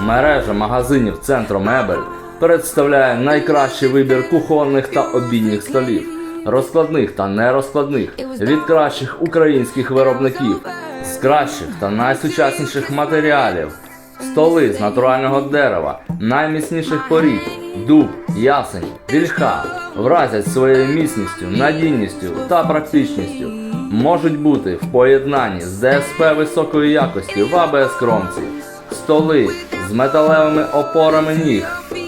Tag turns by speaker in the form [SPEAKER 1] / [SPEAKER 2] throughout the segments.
[SPEAKER 1] Мережа магазинів Центру Мебель представляє найкращий вибір кухонних та обідніх столів, розкладних та нерозкладних від кращих українських виробників, з кращих та найсучасніших матеріалів, столи з натурального дерева, найміцніших порід, дуб, ясень, вільха вразять своєю міцністю, надійністю та практичністю. Можуть бути в поєднанні з ДСП високої якості в АБС кромці, столи з металевими опорами ніг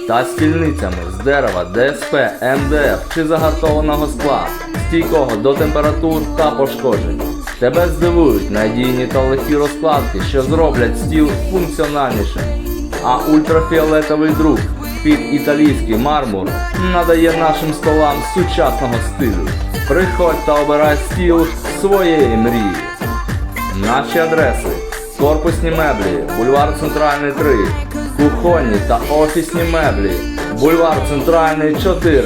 [SPEAKER 1] та стільницями з дерева ДСП, МДФ чи загартованого скла, стійкого до температур та пошкоджень. Тебе здивують надійні та легкі розкладки, що зроблять стіл функціональнішим. А ультрафіолетовий друк під італійський мармур надає нашим столам сучасного стилю. Приходь та обирай стіл своєї мрії. Наші адреси: корпусні меблі, бульвар Центральний 3, кухонні та офісні меблі, бульвар Центральний 4.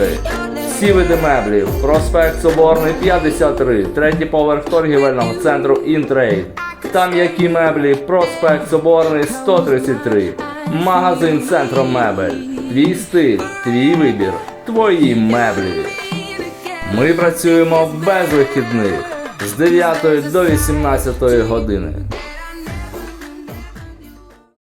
[SPEAKER 1] Всі види меблів, проспект Соборний 53, третій поверх торгівельного центру Інтрейд. Там які меблі, проспект Соборний 133. Магазин Центром Мебель. Твій стиль, твій вибір, твої меблі. Ми працюємо без вихідних з 9 до 18 години.